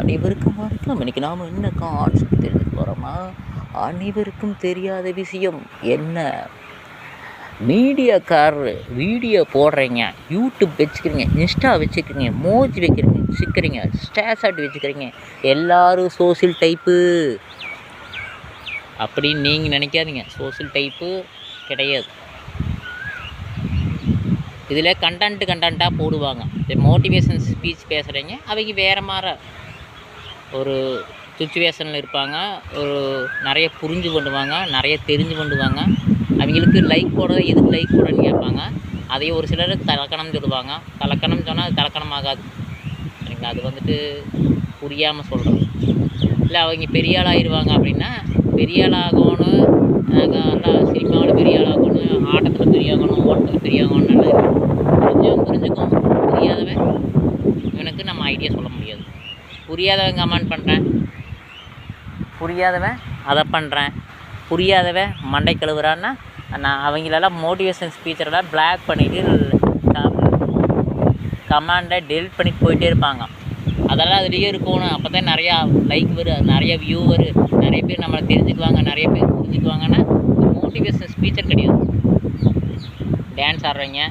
அனைவருக்கும் வணக்கம். இன்னைக்கு நாம் என்ன கான்செப்ட் தெரிஞ்சுக்க போகிறோமா அனைவருக்கும் தெரியாத விஷயம் என்ன? மீடியாக்கார் வீடியோ போடுறீங்க யூடியூப் வச்சுக்கிறீங்க இன்ஸ்டா வச்சுக்கிறீங்க மோஜி வைக்கிறீங்க வச்சுக்கிறீங்க ஸ்டேசாட் வச்சுக்கிறீங்க எல்லாரும் சோசியல் டைப்பு அப்படின்னு நீங்கள் நினைக்காதீங்க. சோசியல் டைப்பு கிடையாது. இதில் கண்டென்ட்டு கண்டென்ட்டாக போடுவாங்க. இந்த மோட்டிவேஷன் ஸ்பீச் பேசுகிறீங்க அவங்க வேறு மாதிரி ஒரு சுச்சுவேஷனில் இருப்பாங்க. ஒரு நிறைய புரிஞ்சு பண்ணுவாங்க நிறைய தெரிஞ்சு பண்ணுவாங்க அவங்களுக்கு லைக் போட எதுக்கு லைக் போடன்னு கேட்பாங்க. அதையும் ஒரு சிலர் தலக்கணம் சொல்லுவாங்க. தலக்கணம் சொன்னால் அது தலக்கணம் ஆகாது. சரிங்களா? அது வந்துட்டு புரியாமல் சொல்கிறது இல்லை அவங்க பெரிய ஆள் ஆயிடுவாங்க அப்படின்னா பெரிய ஆள் ஆகணும் நாங்கள் நல்லா சினிமாவில் பெரிய ஆள் ஆகணும் ஆட்டத்தில் பெரிய ஆகணும் ஓட்டத்தில் பெரிய ஆகணும் நல்லது புரிஞ்சவன் புரிஞ்சுக்கும் புரியாதவன் இவனுக்கு நம்ம ஐடியா சொல்ல முடியாது புரியாதவன் கமெண்ட் பண்ணுறேன் புரியாதவன்? அதை பண்ணுறேன் புரியாதவன் மண்டை கழுவுறான்னா நான் அவங்களெல்லாம் மோட்டிவேஷன் ஸ்பீச்சரெல்லாம் பிளாக் பண்ணிவிட்டு கமாண்டை டெலிட் பண்ணிட்டு போயிட்டே இருப்பாங்க. அதெல்லாம் அதுலேயே இருக்கணும். அப்போ தான் நிறையா லைக் வரும் நிறைய வியூ வரும் நிறைய பேர் நம்மளை தெரிஞ்சுக்குவாங்க நிறைய பேர் புரிஞ்சுக்குவாங்கன்னா மோட்டிவேஷன் ஸ்பீச்சர் கிடையாது. டான்ஸ் ஆடுறவங்க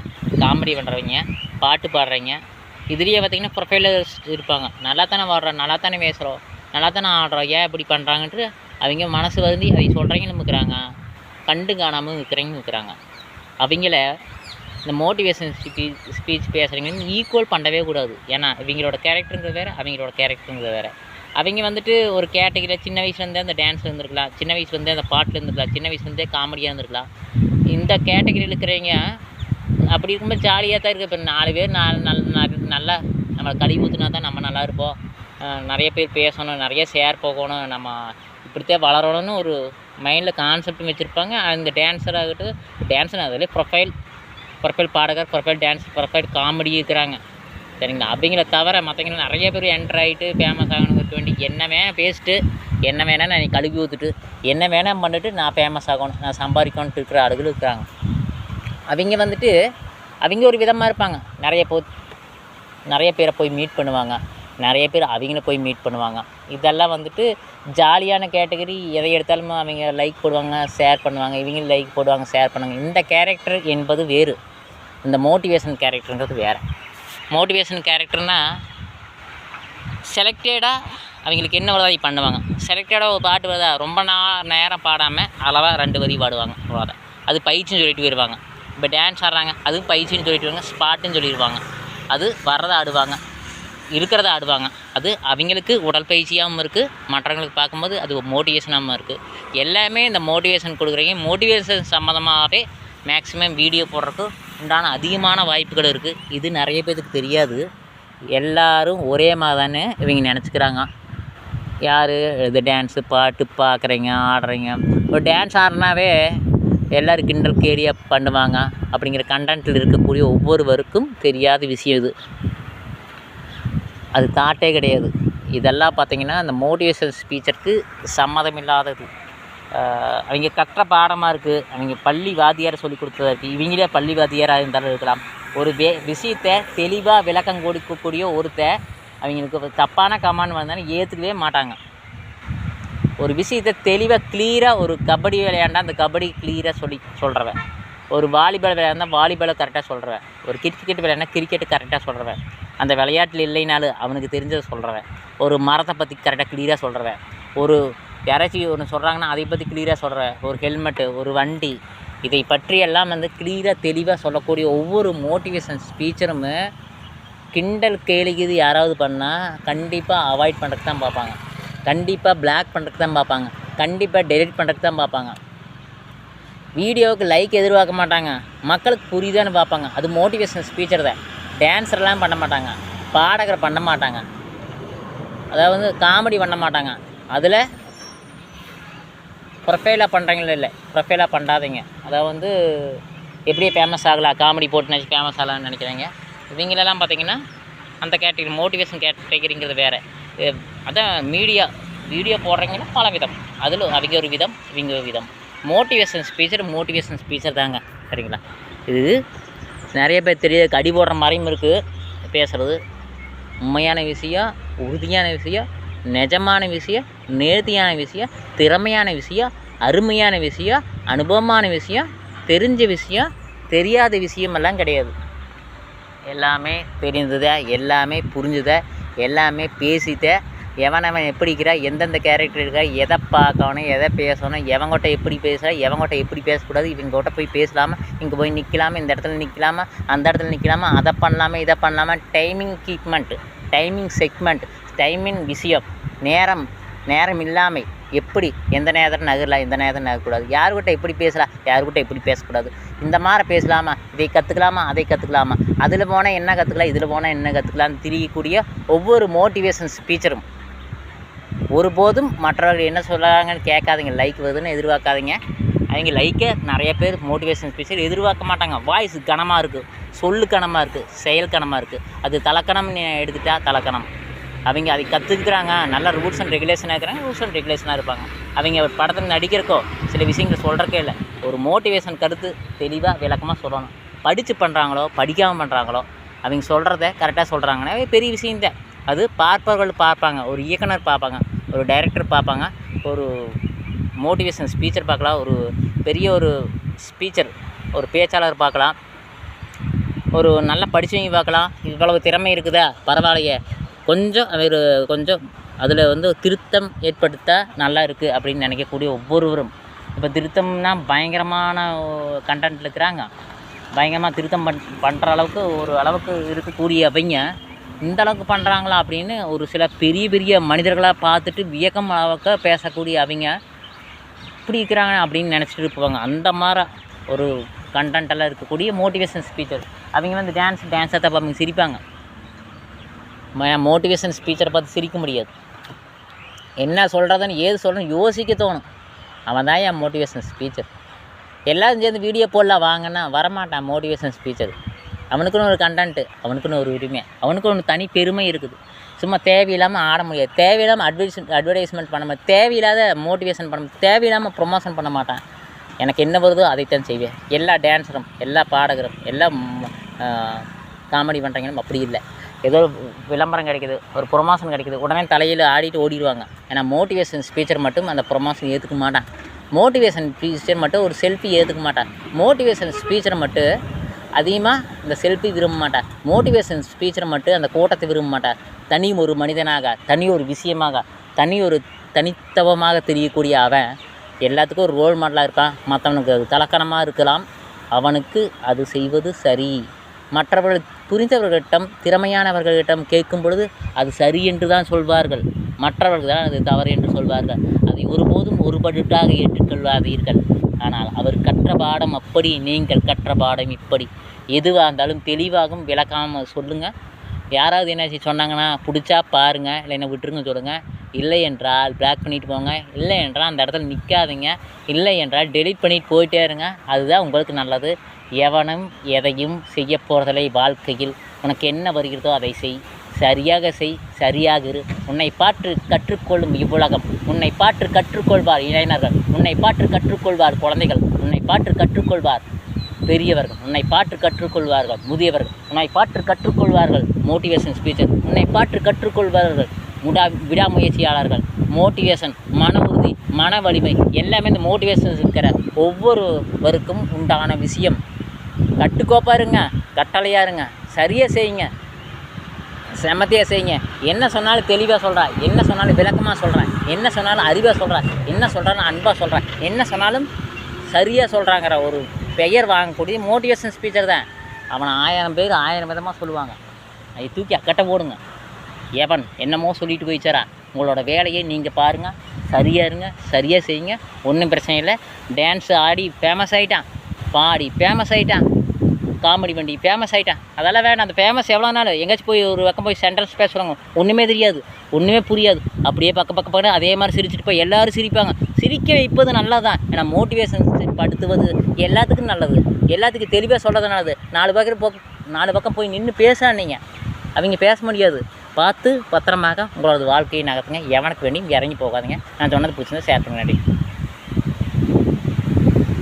காமெடி பண்ணுறவங்க பாட்டு பாடுறவங்க இதுலேயே பார்த்தீங்கன்னா ப்ரொஃபைலர்ஸ் இருப்பாங்க. நல்லா தானே பாடுறோம் நல்லா தானே பேசுகிறோம் நல்லா தானே ஆடுறோம் ஏன் இப்படி பண்ணுறாங்கன்ட்டு அவங்க மனசு வந்து அதை சொல்கிறீங்கன்னு இருக்கிறாங்க கண்டு காணாமல் இருக்கிறவங்க இருக்கிறாங்க அவங்கள இந்த மோட்டிவேஷன் ஸ்பீச் ஸ்பீச் பேசுகிறீங்கன்னு ஈக்குவல் பண்ணவே கூடாது. ஏன்னா இவங்களோட கேரக்டருங்கிறது வேறு அவங்களோட கேரக்டருங்கிறது வேறு. அவங்க வந்துட்டு ஒரு கேட்டகிரியில் சின்ன வயசுலேருந்தே அந்த டான்ஸ் இருந்திருக்கலாம். சின்ன வயசுலேருந்தே அந்த பாட்டில் இருந்திருக்கலாம். சின்ன வயசுலேருந்தே காமெடியாக இருந்திருக்கலாம். இந்த கேட்டகிரியில் இருக்கிறவங்க அப்படி இருக்கும்போது ஜாலியாக தான் இருக்குது இப்போ நாலு பேர் நாலு நாலு நல் நல்லா நம்மளை கழுவி ஊற்றுனா தான் நம்ம நல்லா இருப்போம். நிறைய பேர் பேசணும் நிறைய ஷேர் போகணும் நம்ம இப்படித்தான் வளரணும்னு ஒரு மைண்டில் கான்செப்ட் வச்சுருப்பாங்க. அந்த டான்ஸர் ஆகட்டும் டான்ஸர் அதிலே ப்ரொஃபைல் ப்ரொஃபைல் பாடகர் ப்ரொஃபைல் டான்ஸ் ப்ரொஃபைல் காமெடி இருக்கிறாங்க. சரிங்களா? அப்படிங்கிற தவிர மற்றவங்க நிறைய பேர் என்டர் ஆகிட்டு ஃபேமஸ் ஆகணுங்கிறதுக்கு வேண்டி என்ன வேணால் பேசிட்டு என்ன வேணால் நான் கழுவி ஊற்றுட்டு என்ன வேணால் பண்ணிட்டு நான் ஃபேமஸ் ஆகணும் நான் சம்பாதிக்கணுன்ட்டு இருக்கிற ஆளுகளும் இருக்கிறாங்க. அவங்க வந்துட்டு அவங்க ஒரு விதமாக இருப்பாங்க. நிறைய போ நிறைய பேரை போய் மீட் பண்ணுவாங்க. நிறைய பேர் அவங்கள போய் மீட் பண்ணுவாங்க. இதெல்லாம் வந்துட்டு ஜாலியான கேட்டகரி எதை எடுத்தாலும் அவங்க லைக் போடுவாங்க ஷேர் பண்ணுவாங்க. இவங்களும் லைக் போடுவாங்க ஷேர் பண்ணுவாங்க. இந்த கேரக்டர் என்பது வேறு. இந்த மோட்டிவேஷன் கேரக்டருங்கிறது வேறு. மோட்டிவேஷன் கேரக்டர்னால் செலக்டடாக அவங்களுக்கு என்ன வருதா பண்ணுவாங்க? செலக்டடாக ஒரு பாட்டு வருதா? ரொம்ப நா நேரம் பாடாமல் அளவாக ரெண்டு வரி பாடுவாங்க. அவ்வளோதான் அது பயிற்சின்னு சொல்லிட்டு போயிடுவாங்க இப்போ டான்ஸ் ஆடுறாங்க அதுவும் பயிற்சின்னு சொல்லிட்டு வருவாங்க ஸ்பாட்டுன்னு சொல்லிடுவாங்க அது வர்றதை ஆடுவாங்க. இருக்கிறத ஆடுவாங்க. அது அவங்களுக்கு உடற்பயிற்சியாகவும் இருக்குது மற்றவங்களுக்கு பார்க்கும்போது அது ஒரு மோட்டிவேஷனாகவும் இருக்குது எல்லாமே இந்த மோட்டிவேஷன் கொடுக்குறீங்க. மோட்டிவேஷன் சம்மந்தமாகவே மேக்ஸிமம் வீடியோ போடுறதுக்கு உண்டான அதிகமான வாய்ப்புகள் இருக்குது இது நிறைய பேருக்கு தெரியாது. எல்லோரும் ஒரே மாதிரி தானே இவங்க நினச்சிக்கிறாங்க. யார்? இது டான்ஸு பாட்டு பார்க்குறீங்க ஆடுறீங்க. ஒரு டான்ஸ் ஆடினாவே எல்லோரும் கிண்டல் கேலியாக பண்ணுவாங்க அப்படிங்கிற கண்டென்ட்டில் இருக்கக்கூடிய ஒவ்வொருவருக்கும் தெரியாத விஷயம் இது. அது தாட்டே கிடையாது. இதெல்லாம் பார்த்திங்கன்னா அந்த மோட்டிவேஷன் ஸ்பீச்சருக்கு சம்மதம் இல்லாதது அவங்க கற்ற பாடமாக இருக்குது அவங்க பள்ளி வாத்தியார் சொல்லி கொடுத்ததா இருக்குது இவங்களே பள்ளி வாத்தியாராக இருந்தாலும் இருக்கலாம். ஒரு வே விஷயத்தை தெளிவாக விளக்கம் கொடுக்கக்கூடிய ஒருத்த அவங்களுக்கு தப்பான கமாண்ட் வந்தாலும் ஏற்றுக்கவே மாட்டாங்க. ஒரு விஷயத்தை தெளிவாக கிளியராக ஒரு கபடி விளையாண்டா அந்த கபடி கிளியராக சொல்லி சொல்கிறவன் ஒரு வாலிபால் விளையாண்டா வாலிபாலை கரெக்டாக சொல்கிறவன் ஒரு கிரிக்கெட் விளையாண்டா கிரிக்கெட்டு கரெக்டாக சொல்கிறவன் அந்த விளையாட்டில் இல்லைனாலும் அவனுக்கு தெரிஞ்சதை சொல்கிறவன் ஒரு மரத்தை பற்றி கரெக்டாக கிளியராக சொல்கிறவன் ஒரு யாராச்சும் ஒன்று சொல்கிறாங்கன்னா அதை பற்றி கிளியராக சொல்கிறேன் ஒரு ஹெல்மெட்டு ஒரு வண்டி இதை பற்றியெல்லாம் வந்து கிளியராக தெளிவாக சொல்லக்கூடிய ஒவ்வொரு மோட்டிவேஷன் ஸ்பீச்சரும் கிண்டல் கேலிக்குது யாராவது பண்ணால் கண்டிப்பாக அவாய்ட் பண்ணுறதுக்கு தான் பார்ப்பாங்க. கண்டிப்பாக பிளாக் பண்ணுறதுக்கு தான் பார்ப்பாங்க. கண்டிப்பாக டெலிட் பண்ணுறதுக்கு தான் பார்ப்பாங்க. வீடியோவுக்கு லைக் எதிர்பார்க்க மாட்டாங்க. மக்களுக்கு புரியுதான்னு பார்ப்பாங்க. அது மோட்டிவேஷன் ஸ்பீச்சர் தான். டான்ஸர்லாம் பண்ண மாட்டாங்க. பாடகரை பண்ண மாட்டாங்க. அதாவது காமெடி பண்ண மாட்டாங்க. அதில் ப்ரொஃபைலாக பண்ணுறீங்களா இல்லை. ப்ரொஃபைலாக பண்ணாதீங்க. அதாவது வந்து எப்படியே ஃபேமஸ் ஆகலாம் காமெடி போட்டு நினச்சி ஃபேமஸ் ஆகலாம்னு நினைக்கிறாங்க. இவங்களெல்லாம் பார்த்தீங்கன்னா அந்த கேட்டகரி மோட்டிவேஷன் கேட்டகரிங்கிறது வேறு. அதான் மீடியா வீடியோ போடுறீங்கன்னா பல விதம். அதில் அவங்க ஒரு விதம் இவங்க ஒரு விதம். மோட்டிவேஷன் ஸ்பீச்சர் மோட்டிவேஷன் ஸ்பீச்சர் தாங்க. சரிங்களா? இது நிறைய பேர் தெரியாது கடி போடுற மாதிரியும் இருக்குது பேசுகிறது உண்மையான விஷயம் உறுதியான விஷயம் நிஜமான விஷயம் நேர்த்தியான விஷயம் திறமையான விஷயம் அருமையான விஷயம் அனுபவமான விஷயம் தெரிஞ்ச விஷயம் தெரியாத விஷயமெல்லாம் கிடையாது. எல்லாமே தெரிந்ததை எல்லாமே புரிஞ்சதை எல்லாமே பேசித்த எவனவன் எப்படி இருக்கிறா எந்தெந்த கேரக்டர் இருக்கா எதை பார்க்கணும் எதை பேசணும் எவங்ககிட்ட எப்படி பேசுகிறா எவங்ககிட்ட எப்படி பேசக்கூடாது இவங்ககிட்ட போய் பேசலாமா இங்கே போய் நிற்கலாமா இந்த இடத்துல நிற்கலாமா அந்த இடத்துல நிற்கலாமா அதை பண்ணலாமா இதை பண்ணலாமா டைமிங் கீப்மெண்ட் டைமிங் செக்மெண்ட் டைமிங் விஷயம் நேரம் நேரம் இல்லாமை எப்படி? எந்த நேரத்தில் நகரலாம் எந்த நேரத்தில் நகரக்கூடாது? யாருக்கிட்ட எப்படி பேசலாம் யாருக்கிட்ட எப்படி பேசக்கூடாது? இந்த மாதிரி பேசலாமா? இதை கற்றுக்கலாமா அதை கற்றுக்கலாமா அதில் போனால் என்ன கற்றுக்கலாம் இதில் போனால் என்ன கற்றுக்கலாம்னு திரியக்கூடிய ஒவ்வொரு மோட்டிவேஷன் ஸ்பீச்சரும் ஒருபோதும் மற்றவர்கள் என்ன சொல்கிறாங்கன்னு கேட்காதீங்க. லைக் வருதுன்னு எதிர்பார்க்காதீங்க. அவங்க லைக்கை நிறைய பேர் மோட்டிவேஷன் ஸ்பீச்சர் எதிர்பார்க்க மாட்டாங்க. வாய்ஸ் கனமாக இருக்குது சொல்லு கனமாக இருக்குது செயல் கனமாக இருக்குது அது தலக்கணம்னு எடுத்துட்டா தலக்கணம். அவங்க அதை கற்றுக்குறாங்க நல்ல ரூல்ஸ் அண்ட் ரெகுலேஷனாக இருக்கிறாங்க. ரூல்ஸ் அண்ட் ரெகுலேஷனாக இருப்பாங்க. அவங்க ஒரு படத்தில் நடிக்கிறக்கோ சில விஷயங்கள் சொல்கிறக்கே இல்லை. ஒரு மோட்டிவேஷன் கருத்து தெளிவாக விளக்கமாக சொல்லணும். படித்து பண்ணுறாங்களோ படிக்காமல் பண்ணுறாங்களோ அவங்க சொல்கிறத கரெக்டாக சொல்கிறாங்கன்னா பெரிய விஷயம் தான். அது பார்ப்பவர்கள் பார்ப்பாங்க. ஒரு இயக்குனர் பார்ப்பாங்க. ஒரு டைரக்டர் பார்ப்பாங்க. ஒரு மோட்டிவேஷன் ஸ்பீச்சர் பார்க்கலாம். ஒரு பெரிய ஒரு ஸ்பீச்சர் ஒரு பேச்சாளர் பார்க்கலாம். ஒரு நல்லா படித்தவங்க பார்க்கலாம். இவ்வளவு திறமை இருக்குதா? பரவாயில்லையே. கொஞ்சம் அவர் கொஞ்சம் அதில் வந்து திருத்தம் ஏற்படுத்த நல்லா இருக்குது அப்படின்னு நினைக்கக்கூடிய ஒவ்வொருவரும். இப்போ திருத்தம்னா பயங்கரமான கண்டென்ட் இருக்கிறாங்க. பயங்கரமாக திருத்தம் பண் பண்ணுற அளவுக்கு ஒரு அளவுக்கு இருக்கக்கூடிய அவங்க இந்த அளவுக்கு பண்ணுறாங்களா அப்படின்னு ஒரு சில பெரிய பெரிய மனிதர்களாக பார்த்துட்டு வியக்கம் அளவுக்கு பேசக்கூடிய அவங்க இப்படி இருக்கிறாங்க அப்படின்னு நினச்சிட்டு இருப்பாங்க அந்த மாதிரி ஒரு கண்டென்ட்டெல்லாம் இருக்கக்கூடிய மோட்டிவேஷன் ஸ்பீச்சர் அவங்க வந்து டான்ஸ் டான்ஸை தப்பா அவங்க சிரிப்பாங்க. மோட்டிவேஷன் ஸ்பீச்சரை பார்த்து சிரிக்க முடியாது. என்ன சொல்கிறதுன்னு ஏது சொல்கிறேன்னு யோசிக்க தோணும். அவன் தான் என் மோட்டிவேஷன் ஸ்பீச்சர் எல்லாரும் சேர்ந்து வீடியோ போடலாம் வாங்கன்னா வரமாட்டான் மோட்டிவேஷன் ஸ்பீச்சர் அவனுக்குன்னு ஒரு கண்டென்ட்டு அவனுக்குன்னு ஒரு உரிமை அவனுக்குன்னு தனி பெருமை இருக்குது. சும்மா தேவையில்லாமல் ஆட முடியாது. தேவையில்லாமல் அட்வைஸ் அட்வர்டைஸ்மெண்ட் பண்ண மாட்டேன் தேவையில்லாத மோட்டிவேஷன் பண்ண தேவையில்லாமல் ப்ரொமோஷன் பண்ண மாட்டான். எனக்கு என்ன வருதோ அதைத்தான் செய்வேன். எல்லா டான்ஸரும் எல்லா பாடகரும் எல்லா காமெடி பண்ணுறீங்களும் அப்படி இல்லை. ஏதோ விளம்பரம் கிடைக்குது ஒரு ப்ரொமோஷன் கிடைக்குது உடனே தலையில் ஆடிட்டு ஓடிடுவாங்க. ஏன்னா மோட்டிவேஷன் ஸ்பீச்சர் மட்டும் அந்த ப்ரொமோஷன் ஏற்றுக்க மாட்டான். மோட்டிவேஷன் ஸ்பீச்சர் மட்டும் ஒரு செல்ஃபி ஏற்றுக்க மாட்டான். மோட்டிவேஷன் ஸ்பீச்சரை மட்டும் அதிகமாக இந்த செல்ஃபி விரும்ப மாட்டார் மோட்டிவேஷன் ஸ்பீச்சரை மட்டும் அந்த கூட்டத்தை விரும்ப மாட்டார் தனி ஒரு மனிதனாக தனி ஒரு விஷயமாக தனி ஒரு தனித்துவமாக தெரியக்கூடிய அவன் எல்லாத்துக்கும் ஒரு ரோல் மாடலாக இருக்கான். மற்றவனுக்கு அது தலக்கணமாக இருக்கலாம். அவனுக்கு அது செய்வது சரி. மற்றவர்கள் புரிந்தவர்களிடம் திறமையானவர்களிடம் கேட்கும் பொழுது அது சரி என்று தான் சொல்வார்கள். மற்றவர்கள் தான் அது தவறு என்று சொல்வார்கள். அதை ஒருபோதும் ஒருபடுட்டாக ஏற்றுக்கொள்ளாதீர்கள். ஆனால் அவர் கற்ற பாடம் அப்படி நீங்கள் கற்ற பாடம் இப்படி. எதுவாக இருந்தாலும் தெளிவாகவும் விளக்காமல் சொல்லுங்கள் யாராவது என்னாச்சு சொன்னாங்கன்னா பிடிச்சா பாருங்கள் இல்லைன்னா விட்டுருங்க சொல்லுங்கள் இல்லை என்றால் பிளாக் பண்ணிட்டு போங்க. இல்லை என்றால் அந்த இடத்துல நிற்காதீங்க இல்லை என்றால் டெலீட் பண்ணிட்டு போயிட்டே இருங்க. அதுதான் உங்களுக்கு நல்லது. எவனும் எதையும் செய்ய போகிறதில்லை வாழ்க்கையில். உனக்கு என்ன வருகிறதோ அதை செய். சரியாக செய் சரியாக இரு. உன்னை பாற்று கற்றுக்கொள்ளும் இவ்வுலகம். உன்னை பாற்று கற்றுக்கொள்வார் இளைஞர்கள். உன்னை பாற்று கற்றுக்கொள்வார் குழந்தைகள். உன்னை பாற்று கற்றுக்கொள்வார் பெரியவர்கள். உன்னை பாற்று கற்றுக்கொள்வார்கள் முதியவர்கள். உன்னை பாற்று கற்றுக்கொள்வார்கள் மோட்டிவேஷன் ஸ்பீச்சர் உன்னை பாற்று கற்றுக்கொள்வார்கள் முடா விடாமுயற்சியாளர்கள். மோட்டிவேஷன் மன உறுதி மன வலிமை எல்லாமே இந்த மோட்டிவேஷன் இருக்கிற ஒவ்வொருவருக்கும் உண்டான விஷயம். கட்டுக்கோப்பா இருங்க கட்டளையா இருங்க சரியாக செய்யுங்க செமத்தியாக செய்யுங்க. என்ன சொன்னாலும் தெளிவாக சொல்கிறேன் என்ன சொன்னாலும் விளக்கமாக சொல்கிறேன் என்ன சொன்னாலும் அறிவாக சொல்கிறேன் என்ன சொல்கிறேன்னு அன்பாக சொல்கிறேன் என்ன சொன்னாலும் சரியாக சொல்கிறாங்கிற ஒரு பெயர் வாங்கக்கூடிய மோட்டிவேஷன் ஸ்பீச்சர் தான். அவனை ஆயிரம் பேர் ஆயிரம் விதமாக சொல்லுவாங்க. அதை தூக்கி அக்கட்டை போடுங்க. எவன் என்னமோ சொல்லிட்டு போயிச்சாரா உங்களோட வேலையை நீங்கள் பாருங்கள் சரியாக இருங்க சரியாக செய்யுங்க ஒன்றும் பிரச்சனை இல்லை. டான்ஸ் ஆடி ஃபேமஸ் ஆகிட்டான் பாடி ஃபேமஸ் ஆகிட்டான் காமெடி வண்டி ஃபேமஸ் ஆகிட்டான் அதெல்லாம் வேணாம் அந்த ஃபேமஸ் எவ்வளோ நாள்? எங்கேயாச்சும் போய் ஒரு பக்கம் போய் சென்டென்ஸ் பேசுகிறாங்க ஒன்றுமே தெரியாது ஒன்றுமே புரியாது. அப்படியே பக்க பக்க பக்கம் அதே மாதிரி சிரிச்சிட்டு போய் எல்லோரும் சிரிப்பாங்க. சிரிக்க வைப்பது நல்லா தான் ஏன்னா மோட்டிவேஷன் படுத்துவது எல்லாத்துக்கும் நல்லது. எல்லாத்துக்கும் தெளிவாக சொல்கிறது நல்லது. நாலு பக்கம் போ நாலு பக்கம் போய் நின்று பேசாதீங்க அவங்க பேச முடியாது. பார்த்து பத்திரமாக உங்களோட வாழ்க்கையை நகர்த்துங்க. எவனுக்கு வேண்டியும் இறங்கி போகாதீங்க. நான் சொன்னது பிடிச்சிருந்தா சேர்த்துங்க நன்றி.